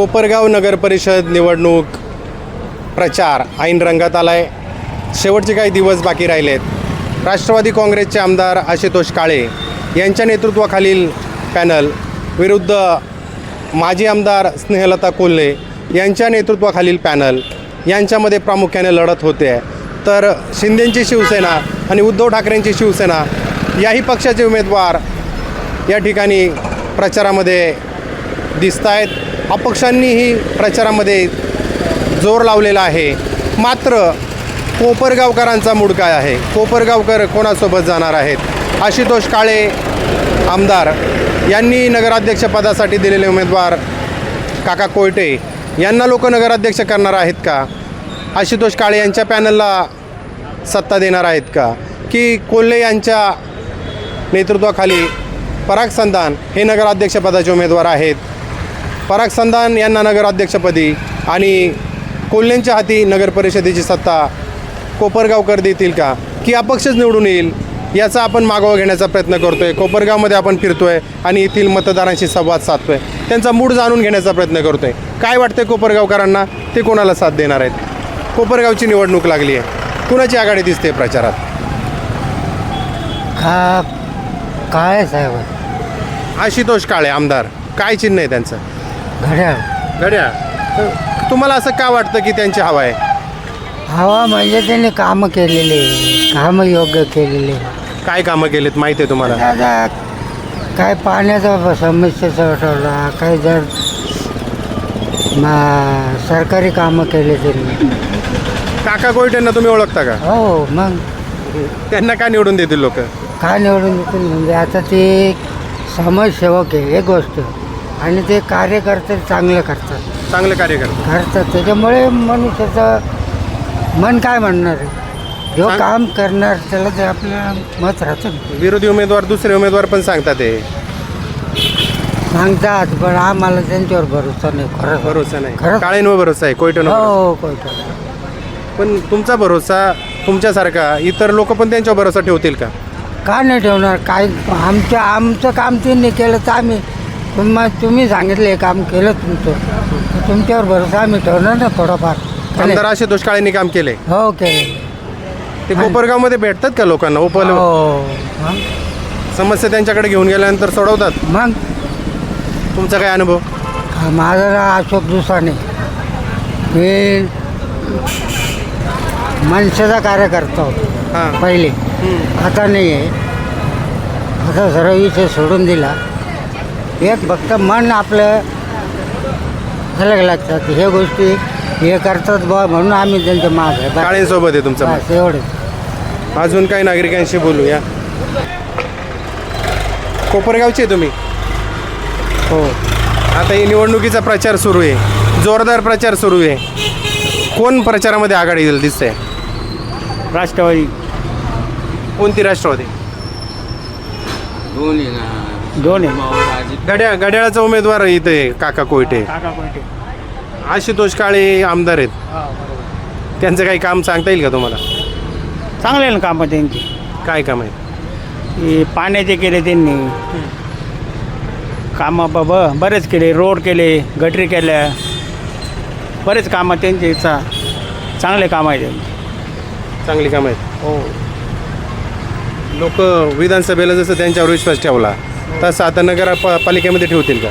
कोपरगाव नगर परिषद निवडणूक प्रचार ऐन रंगात आलाय. शेवटचे काही दिवस बाकी राहिलेत. राष्ट्रवादी काँग्रेसचे आमदार आशुतोष काळे यांच्या नेतृत्वाखालील पॅनल विरुद्ध माजी आमदार स्नेहलता कोल्हे यांच्या नेतृत्वाखालील पॅनल यांच्यामध्ये प्रामुख्याने लढत होते. तर शिंदेंची शिवसेना आणि उद्धव ठाकरेंची शिवसेना याही पक्षाचे उमेदवार या ठिकाणी प्रचारामध्ये दिसत आहेत अपक्षांनीही प्रचारामध्ये जोर लावलेला आहे. मात्र कोपरगावकरांचा मूड काय आहे? कोपरगावकर कोणासोबत जाणार आहेत? आशुतोष काळे आमदार यांनी नगराध्यक्षपदासाठी दिलेले उमेदवार काका कोयटे. यांना लोक नगराध्यक्ष करणार आहेत का? आशुतोष काळे यांच्या पॅनलला सत्ता देणार आहेत का? की कोल्हे यांच्या नेतृत्वाखाली पराग संदान हे नगराध्यक्षपदाचे उमेदवार आहेत? पराग संधान यांना नगराध्यक्षपदी आणि कोल्हेंच्या हाती नगर परिषदेची सत्ता कोपरगावकर देतील का? की अपक्षच निवडून येईल? याचा आपण मागोवा घेण्याचा प्रयत्न करतोय. कोपरगावमध्ये आपण फिरतोय आणि येथील मतदारांशी संवाद साधतोय. त्यांचा मूड जाणून घेण्याचा प्रयत्न करतोय. काय वाटतंय कोपरगावकरांना? ते कोणाला साथ देणार आहेत? कोपरगावची निवडणूक लागली आहे. कुणाची आघाडी दिसते प्रचारात? का काय साहेब. आशुतोष काळे आमदार. काय चिन्ह आहे त्यांचं? घड्याळ. गड्या तुम्हाला असं का वाटतं की त्यांची हवा आहे? हवा म्हणजे त्यांनी कामं केलेले कामं योग्य केलेले काय कामं केलेत माहिती आहे तुम्हाला? आता काय पाण्याचा समस्या सोडवला काय जर मा- सरकारी कामं केले त्यांनी. काका कोयटेंना तुम्ही ओळखता का? हो मग. त्यांना का निवडून देतील लोक? काय निवडून देतील? म्हणजे आता ते समाजसेवक आहे एक गोष्ट. आणि ते कार्यकर्ते चांगलं करतात. चांगलं कार्य करतात. करतात. त्याच्यामुळे मनुष्याचं मन काय म्हणणार आहे? जो सांग- काम करणार त्याला ते आपल्याला मत राहतं ना. विरोधी उमेदवार दुसरे उमेदवार पण सांगतात ते सांगतात पण आम्हाला त्यांच्यावर भरोसा नाही खरं भरोसा नाही. खरंच. काळेंवर भरोसा आहे कोयटेंवर भरोसा. हो कोणतं पण तुमचा भरोसा तुमच्यासारखा इतर लोक पण त्यांच्यावर भरोसा ठेवतील का? का नाही ठेवणार? काय आमचं आमचं काम त्यांनी केलं तर आम्ही तुम्हा तुम्ही सांगितलं हे काम केलं तुमचं. तुमच्यावर भरोसा आम्ही ठेवणार ना थोडाफार? आमदार आशुतोष काळेंनी काम केले. हो केलं. ते कोपरगावमध्ये भेटतात का लोकांना? उपल हो. मग? समस्या त्यांच्याकडे घेऊन गेल्यानंतर सोडवतात? मग? तुमचा काय अनुभव? हा, माझं नाव अशोक दुसाने. हे मनसेचा कार्यकर्ता होतो. हां. पहिले. आता नाही आहे आता सर्व विषय सोडून दिला. एक फक्त मन आपलं अलग लागतात हे गोष्टी हे करतात बा म्हणून आम्ही त्यांच्या माग आहे बस- काळेंसोबत आहे तुमचं बस एवढंच अजून काही नागरिकांशी बोलूया. कोपरगावचे आहे तुम्ही? हो. आता ही निवडणुकीचा प्रचार सुरू आहे. जोरदार प्रचार सुरू आहे. कोण प्रचारामध्ये आघाडी येईल दिसतंय? राष्ट्रवादी. कोणती राष्ट्रवादी? दोन आहे घड्याळ घड्याळाचा उमेदवार इथे काका कोयटे. काका कोणते आशुतोष काळे आमदार आहेत. त्यांचं काही काम सांगता येईल का तुम्हाला? चांगले आहे ना कामं त्यांची. काय काम आहे? हे पाण्याचे केले त्यांनी. कामं ब ब- बरेच केले. रोड केले गटरी केल्या. बरेच कामं त्यांचे चा चांगले काम आहे त्यांचे. चांगली काम आहेत. हो. लोक विधानसभेला जसं त्यांच्यावर विश्वास ठेवला तसं आता नगर प- पालिकेमध्ये ठेवतील का?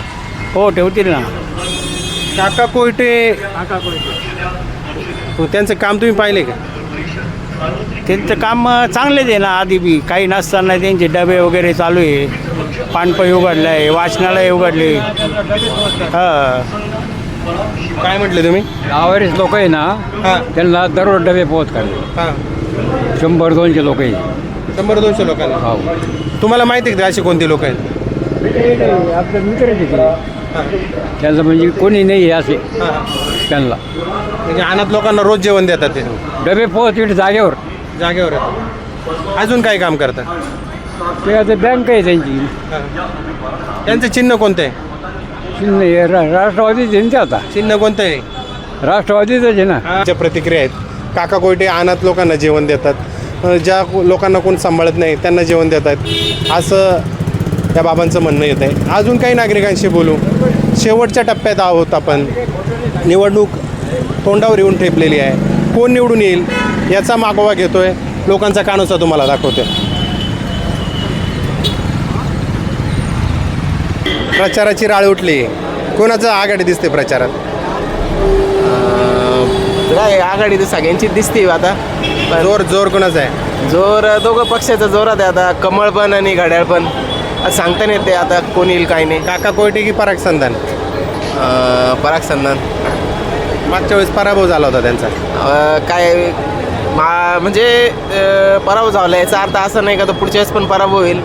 हो ठेवतील ना. काका कोयटे. त्यांचं काम तुम्ही पाहिले का? त्यांचं काम चांगलेच आहे ना आधी बी. काही नसताना त्यांचे डबे वगैरे चालू आहे. पानपई उघडलं आहे वाचनालय उघडले. हां. काय म्हटले तुम्ही? गावावरील लोक आहे ना हां. त्यांना दररोज डबे पोहोच करले हां. शंभर दोनशे लोक आहे. शंभर दोनशे लोकांना. हो. तुम्हाला माहिती आहे का अशी कोणती लोक आहेत? आपलं मित्र त्यांचं म्हणजे कोणी नाही आहे असे. त्यांना. म्हणजे अनाथ लोकांना रोज जेवण देतात ते. डबे पोहोच इथे जागेवर. जागेवर. अजून काय काम करतात? ते आता बँक आहे त्यांची. त्यांचं चिन्ह कोणतं? आहे चिन्ह हे रा- राष्ट्रवादीच आहे ना ते आता. चिन्ह कोणतं? आहे राष्ट्रवादीच आहे ना प्रतिक्रिया आहेत. काका कोयटे अनाथ लोकांना जेवण देतात. ज्या लोकांना कोण सांभाळत नाही त्यांना जेवण देत आहेत. असं त्या बाबांचं म्हणणं येत आहे. अजून काही नागरिकांशी बोलू? शेवटच्या टप्प्यात आहोत आपण. निवडणूक तोंडावर येऊन ठेपलेली आहे. कोण निवडून येईल याचा मागोवा घेतोय. लोकांचा कानोसा तुम्हाला दाखवतोय. प्रचाराची राळ उठली. कोणाचं आघाडी दिसते प्रचारात? नाही आघाडी तर सगळ्यांची दिसते आता. पण जोर जोर कोणाचा आहे? जोर दोघं पक्षाचा जोरात आहे आता. कमळ पण आणि घड्याळ पण. आज सांगता नाही येते आता कोण येईल काय नाही. काका कोयटे की पराग संधान? अं, पराग संधान. मागच्या वेळेस पराभव झाला होता त्यांचा. अं, काय मा म्हणजे अं, पराभव झाला याचा अर्थ असं नाही का तो पुढच्या वेळेस पण पराभव होईल.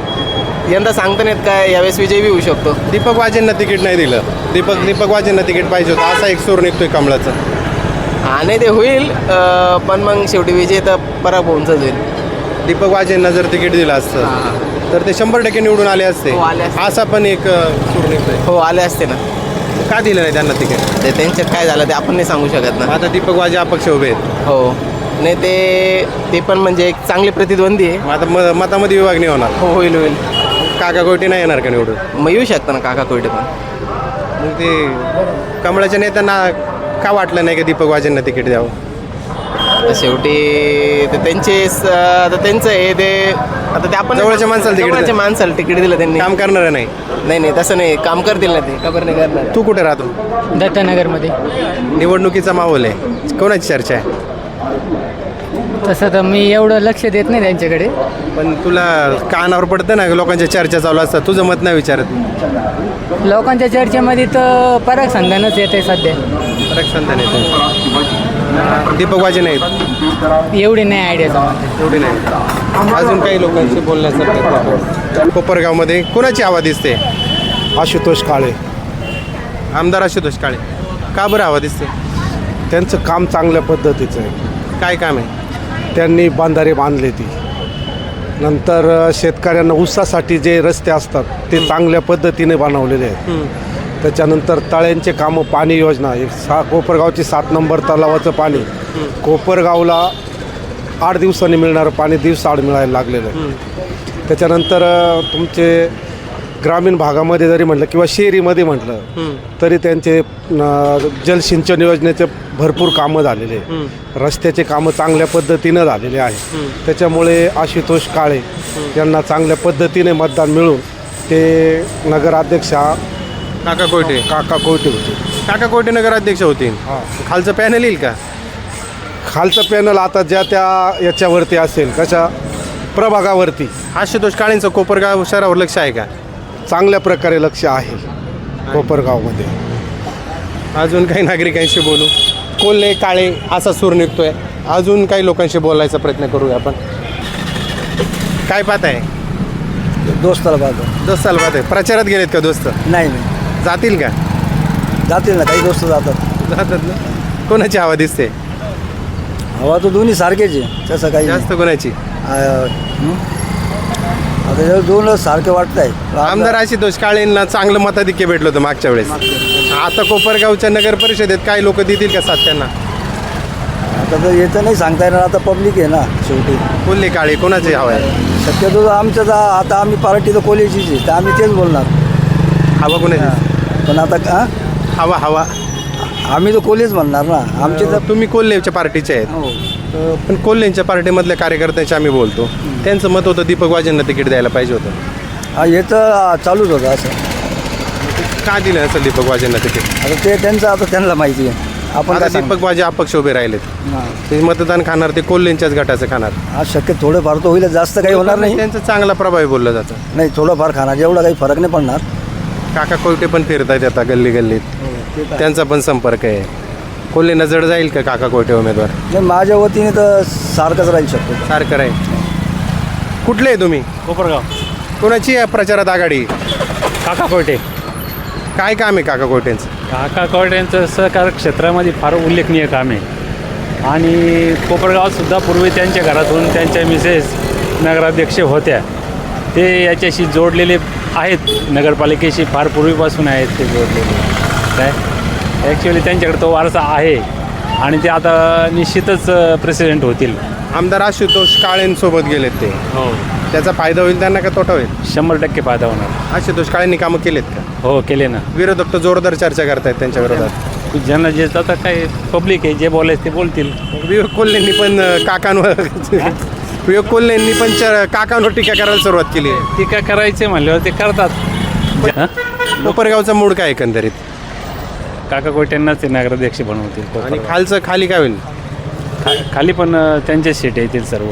यंदा सांगता नाहीत काय यावेळेस विजय बी होऊ शकतो. दीपक वाजेंना तिकीट नाही दिलं. दीपक दीपक वाजेंना तिकीट पाहिजे होतं असा एक सूर निघतोय कमळाचं. हा नाही ते होईल अं, पण मग शेवटी विजय तर पराभव होऊनच होईल दीपक वाजेंना जर तिकीट दिलं असतं. तर ते शंभर टक्के निवडून आले असते. हो, आले असते. असा पण एक अ, सूर निघतोय. हो आले असते ना. का दिलं नाही त्यांना तिकीट? ते त्यांच्यात काय झालं ते आपण नाही सांगू शकत ना. आता दीपक वाजे अपक्ष उभे आहेत. हो. नाही ते ते पण म्हणजे एक चांगले प्रतिद्वंदी आहे. मग आता म मतामध्ये विभागणी होणार. हो होईल होईल. काका कोयटे नाही येणार का निवडून? मग येऊ शकता ना काका कोयटे पण. मग ते कमळाच्या नेत्यांना का वाटलं नाही की दीपक वाजेंना तिकीट द्यावं? आता शेवटी ते त्यांचे स- आता त्यांचं आहे ते आता ते आपण जवळच्या माणसाला तिकीट जवळच्या. माणसाला तिकीट दिलं त्यांनी. काम करणार नाही. नाही नाही तसं नाही. काम करतील ना ते. खबर नाही करणार? तू कुठे राहतो? दत्तनगरमध्ये. निवडणुकीचा माहोल आहे. कोणाची चर्चा आहे? तसं तर मी एवढं लक्ष देत नाही त्यांच्याकडे. पण तुला कानावर पडतं ना लोकांच्या चर्चा चालू असतात. तुझं मत नाही विचारत. लोकांच्या चर्चेमध्ये तर पराग संधानच येते सध्या. फरक संधान येतो दीपक वाजे नाहीत. एवढी नाही आयडिया एवढे नाही. अजून काही लोकांशी करू. कोपरगावमध्ये कोणाची हवा दिसते? आशुतोष काळे. आमदार आशुतोष काळे. का बरं हवा दिसते त्यांचं काम चांगल्या पद्धतीचं आहे. काय काम आहे? त्यांनी बांधारे बांधले ती. नंतर शेतकऱ्यांना ऊसासाठी जे रस्ते असतात ते चांगल्या पद्धतीने बनवलेले आहेत. त्याच्यानंतर तळ्यांचे कामं पाणी योजना एक सा कोपरगावची सात नंबर तलावाचं पाणी. कोपरगावला आठ दिवसांनी मिळणारं पाणी दिवसाआड मिळायला लागलेलं आहे. त्याच्यानंतर तुमचे ग्रामीण भागामध्ये जरी म्हटलं किंवा शहरीमध्ये म्हटलं तरी त्यांचे जलसिंचन योजनेचे भरपूर कामं झालेले आहे. रस्त्याचे कामं चांगल्या पद्धतीनं झालेले आहे. त्याच्यामुळे आशुतोष काळे यांना चांगल्या पद्धतीने मतदान मिळून ते नगराध्यक्ष हा काका कोयटे. काका कोयटे होते. काका कोयटे नगराध्यक्ष होतील. खालचं पॅनल येईल का? खालचं पॅनल आता ज्या त्या याच्यावरती असेल कशा प्रभागावरती. आशुतोष काळेंचं कोपरगाव शहरावर लक्ष आहे का? चांगल्या प्रकारे लक्ष आहे. कोपरगावमध्ये. अजून काही नागरिकांशी बोलू. कोल्हे काळे असा सूर निघतोय. अजून काही लोकांशी बोलायचा प्रयत्न करूया आपण. काय पाहत आहे? दोस्ताला पाहतो. दोस्त साल पाहत आहे प्रचारात गेलेत का दोस्त? नाही नाही. जातील का? जातील ना काही दोस्त जातात. जातात ना. कोणाची हवा दिसते? हवा तो दोन्ही सारखेच आहे. तसं काही जास्त कोणाची? दोन सारखे वाटत आहे आमदार आशुतोष काळेंना चांगलं मताधिक्य भेटलं होतं मागच्या वेळेस. आता कोपरगावच्या नगर परिषदेत काय लोक देतील का साथ त्यांना? आता तर येतं नाही सांगता येणार आता पब्लिक आहे ना शेवटी. कोल्हे काळे कोणाची हवा आहे? शक्यतो आमचं आता आम्ही पार्टी तर कोलेचीच आहे तर आम्ही तेच बोलणार. हवा कोणाची? पण आता हा? हवा हवा. आम्ही तर कोलेच म्हणणार ना. आमचे तर तुम्ही कोल्हेच्या पार्टीचे आहेत. हो. पण कोल्हेंच्या पार्टीमधल्या कार्यकर्त्यांशी आम्ही बोलतो. त्यांचं मत होतं दीपक वाजेंना तिकीट द्यायला पाहिजे होतं. हा येतं चालूच होतं असं. का दिलं असं दीपक वाजेंना तिकीट? आता ते त्यांचं आता त्यांना माहिती आहे. आपण आता काय सांगू? दीपक वाजे अपक्ष उभे राहिलेत. हा. ते मतदान खाणार ते कोल्हेंच्याच गटाचं खाणार. आज शक्य थोडंफार तर होईल जास्त काही होणार नाही. त्यांचं चांगला प्रभावी बोललं जातं. नाही थोडंफार खाणार एवढा काही फरक नाही पडणार. काका कोयटे पण फिरतायत आता गल्ली गल्लीत त्यांचा पण संपर्क आहे. कोल्हेंना जड जाईल का काका कोयटे उमेदवार? नाही माझ्या वतीने तर सारखंच राहील शकतो सारखं आहे कुठले आहे तुम्ही? कोपरगाव. कोणाची आहे प्रचारात आघाडी? काका कोयटे काय काम आहे काका कोयटेंचं काका कोयट्यांचं सहकार क्षेत्रामध्ये फार उल्लेखनीय काम आहे. आणि कोपरगावात सुद्धा पूर्वी त्यांच्या घरातून त्यांच्या मिसेस नगराध्यक्ष होत्या. ते याच्याशी जोडलेले आहेत. नगरपालिकेशी फार पूर्वीपासून आहेत ते जोडलेले. काय? ॲक्च्युली त्यांच्याकडे तो वारसा आहे. आणि ते आता निश्चितच प्रेसिडेंट होतील. आमदार आशुतोष काळेंसोबत गेलेत ते. हो. त्याचा फायदा होईल त्यांना का तोटा होईल? शंभर टक्के फायदा होणार. आशुतोष काळेंनी कामं केलेत का? हो केले ना. विरोधक तर जोरदार चर्चा करतायत त्यांच्या विरोधात. ज्यांना जे आता काय पब्लिक आहे जे बोलायचं ते बोलतील. विवेक कोल्हेंनी पण अं, काकांवर विवेक कोल्हेंनी पण च- काकांवर टीका करायला सुरुवात केली. आहे टीका करायचे म्हणल्यावर ते करतात. हं? कोपरगावचा मूड काय एकंदरीत? काका कोट्यांनाच ते नगराध्यक्ष बनवतील आणि खालचं खाली काय होईल? खा- खाली पण अं, त्यांचेच सीट येतील सर्व.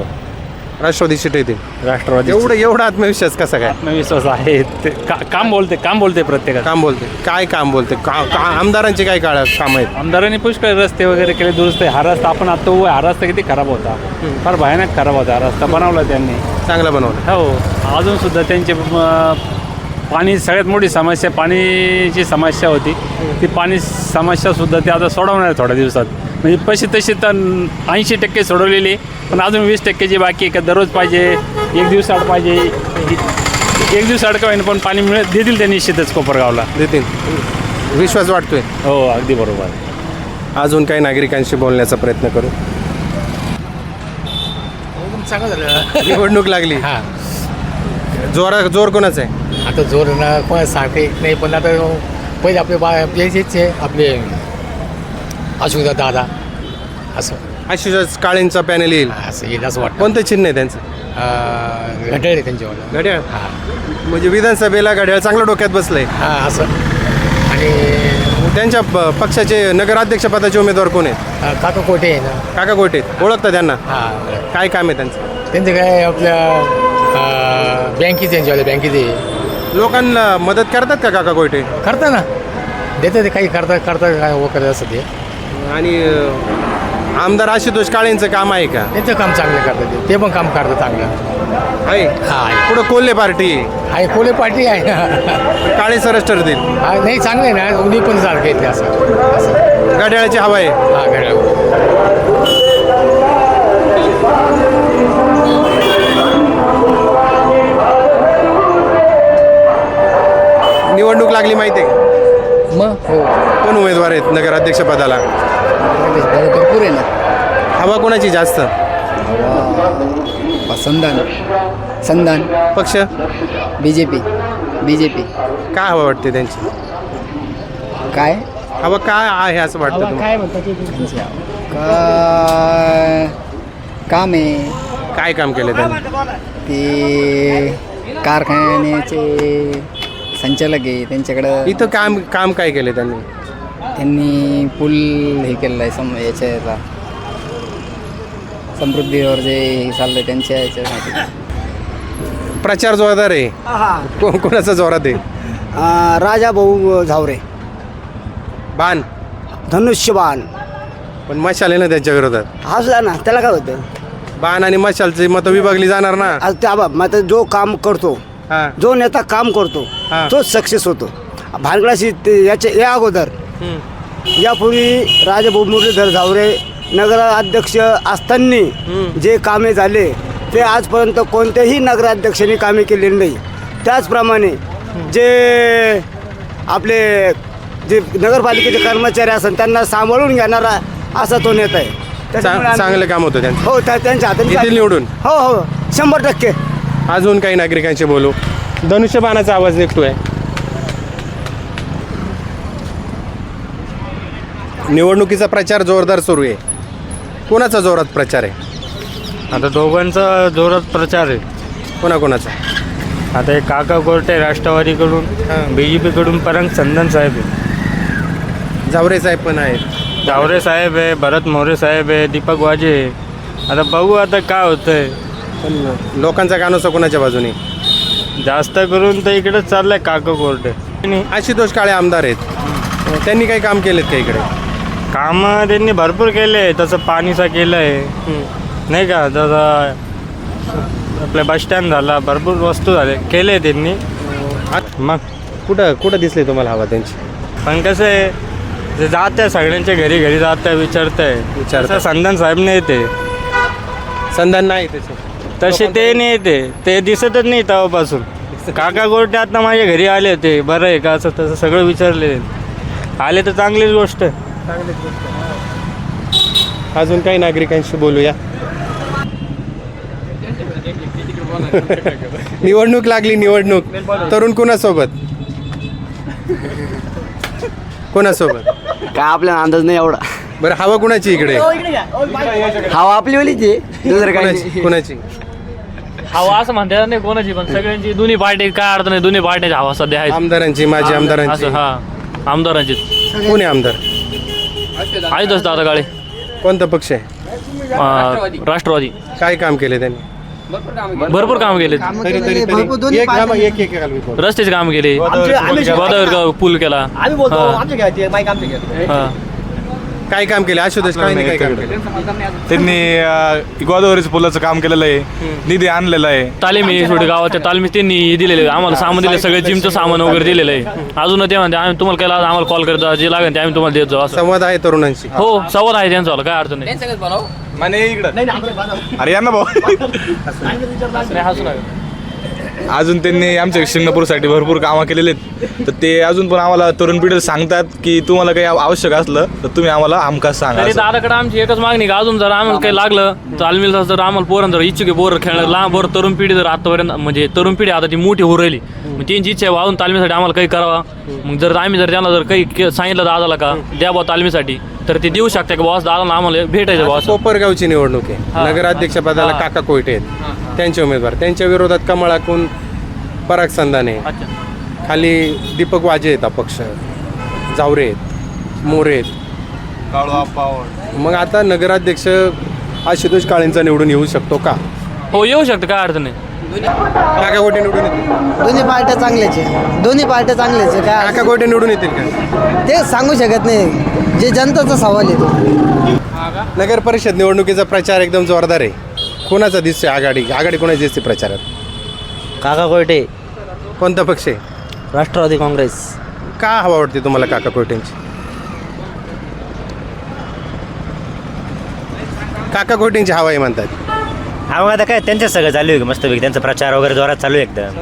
राष्ट्रवादी सीट येतील. राष्ट्रवादी एवढं एवढा आत्मविश्वास कसा काय? आत्मविश्वास आहे. ते का- काम बोलते काम बोलते प्रत्येकात काम बोलते. काय काम बोलते? का, का आमदारांचे काय काळ काम आहेत? आमदारांनी पुष्कळ रस्ते वगैरे केले दुरुस्त आहे. हा रस्ता आपण आता उभा आहे, हा रस्ता किती खराब होता. फार भयानक खराब होता हा रस्ता. बनवला त्यांनी. चांगला बनवलं. हो. अजून सुद्धा त्यांचे म, पाणी सगळ्यात मोठी समस्या पाणीची समस्या होती. ती पाणी समस्या सुद्धा ते आता सोडवणार आहे थोड्या दिवसात. म्हणजे पैसे तसे तर ऐंशी टक्के सोडवलेली. पण अजून वीस टक्केची बाकी आहे का दररोज पाहिजे एक दिवस आड पाहिजे. एक दिवस आड का होईना पण पाणी मिळत देतील ते निश्चितच कोपरगावला. देतील. विश्वास वाटतोय हो अगदी बरोबर. अजून काही नागरिकांशी बोलण्याचा प्रयत्न करू. निवडणूक लागली. जोरा जोर कोणाचा आहे? आता जोर ना कोणा सांगते नाही पण आता पहिले आपले बा यायचेच आहे आपले अशोकदा दादा असं. आशिष काळेंचा पॅनल येईल. असं येईल असं वाटतं. कोणतं चिन्ह आहे त्यांचं? अं, घड्याळ आहे त्यांच्यावाला घड्याळ? हां. म्हणजे विधानसभेला घड्याळ चांगलं डोक्यात बसलंय. हां असं. आणि त्यांच्या प- पक्षाचे नगराध्यक्ष पदाचे उमेदवार कोण आहेत? अं, काका कोटे आहे ना? काका गोटे ओळखता त्यांना? हां काय काम आहे त्यांचं? त्यांचं काय आपल्या बँकेचे त्यांच्यावाले बँकेचे लोकांना मदत करतात का काका गोटे करता ना. देतं ते काही करता करता काय हो करत असं ते. आणि अं, आमदार आशुतोष काळेंचं काम आहे का? त्यांचं काम चांगलं करतात ते. ते पण काम करतं चांगलं. आहे? हा आहे. पुढं कोल्हे पार्टी? आहे. आहे कोले पार्टी आहे. काळे सरस ठरतील हा नाही चांगलं आहे ना. उन्ही पण सारखं येते असं. असं. घड्याळाची हवा आहे. हा घड्याळ. निवडणूक लागली माहिती आहे का? मग? हो. कोण उमेदवार आहेत नगराध्यक्ष पदाला? भरपूर आहे ना. हवा कोणाची जास्त? संधान. संधान. पक्ष? B J P B J P काय हवा वाटते त्यांची? काय? हवा काय आहे असं वाटतं तुम्हाला? काय म्हणतात का काम आहे. काय काम केलं त्यांनी? ते कारखान्याचे संचालक आहे त्यांच्याकडं इथं काम काम काय केलं त्यांनी? त्यांनी पूल हे केलेलं आहे सम याच्या समृद्धीवर जे हे चाललं आहे त्यांच्या याच्यासाठी. प्रचार जोरदार आहे. कोण कोणाचा जोरात आहे? राजा भाऊ झावरे. बाण. धनुष्यबाण. पण मशाल आहे ना त्याच्या विरोधात. हसला ना त्याला काय होतं? बाण आणि मशालची मतं विभागली जाणार ना. आज त्या बाब मग जो काम करतो हा. जो नेता काम करतो हा. तोच सक्सेस होतो. भानगडाशी ते याच्या या अगोदर. यापूर्वी राजाभाऊ मुरलीधर झावरे नगराध्यक्ष असताना जे कामे झाले ते आजपर्यंत कोणत्याही नगराध्यक्षांनी कामे केलेली नाही. त्याचप्रमाणे जे आपले जे नगरपालिकेचे कर्मचारी असतात त्यांना सांभाळून घेणारा असा तो नेता आहे. त्याच्यामुळे चा- आम्ही- चांगलं काम होतं त्यांचं. हो त्या- त्यांच्या हातात निवडून. हो हो. शंभर टक्के. अजून काही नागरिकांशी बोलू? धनुष्यबाणाचा आवाज निघतोय निवडणुकीचा प्रचार जोरदार सुरू आहे. कोणाचा जोरात प्रचार आहे? आता दोघांचा जोरात प्रचार आहे. कोणाकोणाचा? आता एक काका कोर्टे राष्ट्रवादीकडून. बी जे पीकडून परंग चंदन साहेब आहे जावरे साहेब पण आहेत. जावरे साहेब आहे भरत मोरे साहेब आहे दीपक वाजे आहे. आता बघू आता काय होतंय. पण लोकांचा कानोसा कोणाच्या बाजूने? जास्त करून तर इकडेच चाललंय काका कोर्टे आणि आशुतोष काळे आमदार आहेत. त्यांनी काही काम केलेत का इकडे? कामं त्यांनी भरपूर केले. तसं पाणीचा केलं आहे नाही का? जसं आपलं बसस्टँड झाला भरपूर वस्तू झाले. केले त्यांनी. मग? कुठं कुठं दिसले तुम्हाला हवा त्यांची? पण कसं आहे ते जात आहे सगळ्यांच्या घरी घरी जात आहे विचारत आहे विचारतंय. तसं संधान साहेब नाही येते संधान नाही त्याचे तसे ते नाही येते ते दिसतच नाही तेव्हापासून. काका गोरटे आता माझ्या घरी आले होते. बरं आहे का? असं तसं सगळं विचारले. आले तर चांगलीच गोष्ट. आहे अजून काही नागरिकांशी बोलूया. निवडणूक लागली निवडणूक. तरुण कुणासोबत? कोणासोबत? काय आपल्याला अंदाज नाही एवढा. बरं हवा कुणाची इकडे? हवा आपली ओलीची आहे. दुसरं काही कुणाची कुणाची? हवा असं म्हणता नाही कोणाची पण सगळ्यांची दोन्ही पार्टी काय अर्थ नाही दोन्ही पार्ट्याची हवा सध्या आहे आमदारांची माजी आमदारांची. असं हा आमदारांची कोणी आमदार? आहेतच दादा गाळे. कोणता पक्ष आहे? अं, राष्ट्रवादी. काय काम केले त्यांनी? भरपूर काम केले तरी तरी तरी. एक नाम- एक एक घाल मी बोल. रस्त्याचे काम केले. गोदावरी पूल केला हा. काय काम केले? आशुतोष काय नाही काय काम केले? त्यांनी गोदावरीचं पुलाचं काम केलेलं आहे. निधी आणलेला आहे. तालीमी थोडी गावाच्या तालमी त्यांनी हे दिलेले आम्हाला सामान दिले सगळे जिमचं सामान वगैरे दिलेलं आहे. अजून ते म्हणते आम्ही तुम्हाला काय लागलं आम्हाला कॉल करता जे लागेल ते आम्ही तुम्हाला देत जाऊ असं. संवाद आहे तरुणांशी. हो संवाद आहे त्यांचा काय अर्थ नाही. माने इकडं. अरे या ना भाऊ नाही, हसू नका. अजून त्यांनी आमच्या शिंगणापूरसाठी भरपूर कामं केलेले आहेत. तर ते अजून पण आम्हाला तरुण पिढीला सांगतात की तुम्हाला काही आवश्यक असलं तर तुम्ही आम्हाला आमकाच सांगा तरी असं. दादाकडे आमची एकच मागणी का? अजून जर आम्हाला काही लागलं तालमीला जर आम्हाला पोरण जर इच्छुक आहे पोरं खेळणं लहान पोरं तरुण पिढी जर आतापर्यंत म्हणजे तरुण पिढी आता ती मोठी होऊ राहिली मग त्यांची इच्छा आहे वाहून तालमीसाठी आम्हाला काही करावा. मग जर आम्ही जर त्यांना जर काही के- सांगितलं दादाला का द्या बा तालमीसाठी. तर ते देऊ शकते का बॉस दादाला आम्हाला भेटायचं बॉस कोपरगावची निवडणूक आहे. नगराध्यक्ष पदाला काका कोयटे आहेत. त्यांचे उमेदवार. त्यांच्या विरोधात कमळ आखून पराग संधाने अच्छा. खाली दीपक वाजे आहेत अपक्ष. जावरे आहेत. मोरे आहेत. मग आता नगराध्यक्ष आशुतोष काळेंचा निवडून येऊ शकतो का? हो येऊ शकतं काय अर्थ नाही. काका कोटे निवडून येतील. दोन्ही पार्ट्या चांगल्याच आहे. दोन्ही पार्ट्या चांगल्याच आहे. काय काका कोटे निवडून येतील का? ते सांगू शकत नाही. जे जनताचा सवाल आहे तो. नगर परिषद निवडणुकीचा प्रचार एकदम जोरदार आहे. कोणाचा दिसतोय आघाडी? आघाडी कोणाची दिसते प्रचारात? काका कोयटे कोणता पक्ष आहे? राष्ट्रवादी काँग्रेस. का हवा वाटते तुम्हाला काका कोयटेंची काका कोयटेंची हवा आहे म्हणतात. हा आता काय त्यांच्याच सगळं चालू आहे मस्तपैकी त्यांचा प्रचार वगैरे जोरात चालू आहे एकदम?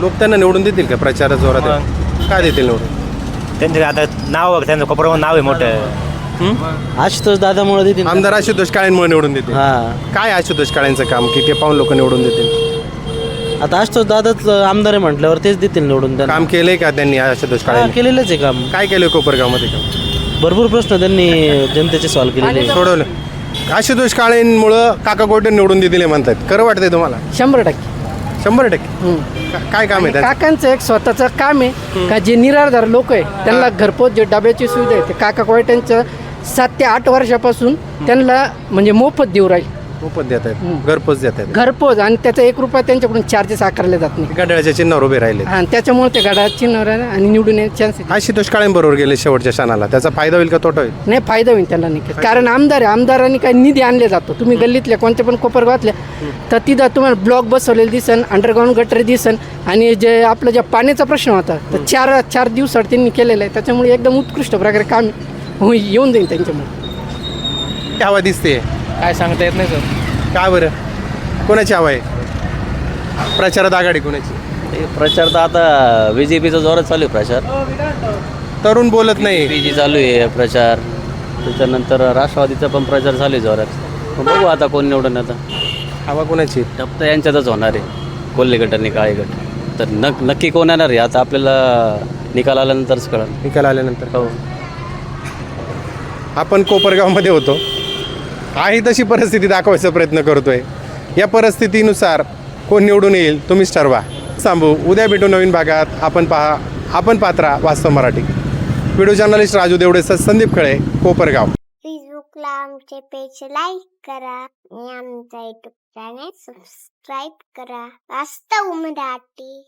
लोक त्यांना निवडून देतील का प्रचारात जोरात? आहे? का देतील निवडून? त्यांचं आता नाव बघ त्यांचं कोपरावर नाव आहे मोठं. आशुतोष दादामुळे देतील. आमदार आशुतोष काळेंमुळे निवडून देतील. हा. काय आशुतोष काळेंचं काम? की ते पाहून लोक निवडून देतील? आता आशुतोष दादाच आमदार आहे म्हटल्यावर तेच देतील निवडून त्यांना. काम केलंय का त्यांनी आशुतोष हा, काळे केलेलंच आहे काम. काय केलंय कोपरगावमध्ये? काम भरपूर प्रश्न त्यांनी जनतेचे सॉल्व्ह केलेले सोडवलं. आशुतोष काळेंमुळं काका कोयटे निवडून देतील हे म्हणतात. खरं वाटतंय तुम्हाला? शंभर टक्के. शंभर टक्के? का- काय काम आहे त्यांचं? काकांचं एक स्वतःचं काम आहे का जे निराधार लोक आहे त्यांना घरपोच जे डब्याची सुविधा आहे ते काका कोयट्यांचं सात ते आठ वर्षापासून त्यांना म्हणजे मोफत देऊ राहील. मोफत देत आहेत. घरपोच देत आहेत. घरपोच आणि त्याचा एक रुपया त्यांच्याकडून चार्जेस आकारले जात नाही. गडाळ्याच्या चिन्हावर उभे राहिले. आणि त्याच्यामुळे ते गडा चिन्ह आणि निवडून येण्याचे चान्स आशुतोष काळेंबरोबर गेले शेवटच्या क्षणाला. त्याचा फायदा होईल का तोटा होईल? नाही फायदा होईल त्यांना नक्कीच कारण आमदार आहे. आमदारांनी काही निधी आणले जातो. तुम्ही गल्लीतल्या कोणत्या पण कोपरगावातल्या तर तिथं तुम्हाला ब्लॉक बसवलेले दिसन अंडरग्राऊंड गटर दिसन आणि जे आपलं जे पाण्याचा प्रश्न होता तर चार चार दिवसात त्यांनी केलेलं आहे. त्याच्यामुळे एकदम उत्कृष्ट प्रकारे काम होई- येऊन जाईल त्यांच्यामुळे. हवा दिसते काय सांगता येत नाही सर. का बरं? कोणाची हवा आहे? प्रचारात आघाडी कोणाची? प्रचार तर आता बी जे पीचा जोरात चालू आहे प्रचार. तरुण बोलत नाही. जी चालू आहे प्रचार. त्याच्यानंतर राष्ट्रवादीचा पण प्रचार चालू आहे जोरात. मग बघू आता कोण निवडून आता हवा कोणाची? टप्प तर यांच्यातच होणार आहे. कोल्हे गट आणि काळे गट. तर नक नक्की कोण येणार आहे? आता आपल्याला निकाल आल्यानंतरच कळणार निकाल आल्यानंतर. हो. आपण कोपरगावमध्ये होतो. आहे तशी परिस्थिती दाखवायचा प्रयत्न करतोय. या परिस्थितीनुसार कोण निवडून येईल तुम्हीच ठरवा. सांभू उद्या भेटू नवीन भागात. आपण पहा आपण पात्रा वास्तव मराठी. व्हिडिओ जर्नलिस्ट राजू देवडेसह संदीप खळे कोपरगाव. फेसबुकला आमचे पेज लाईक करा आणि आमचा युट्यूब चॅनेल सबस्क्राईब करा. वास्तव मराठी.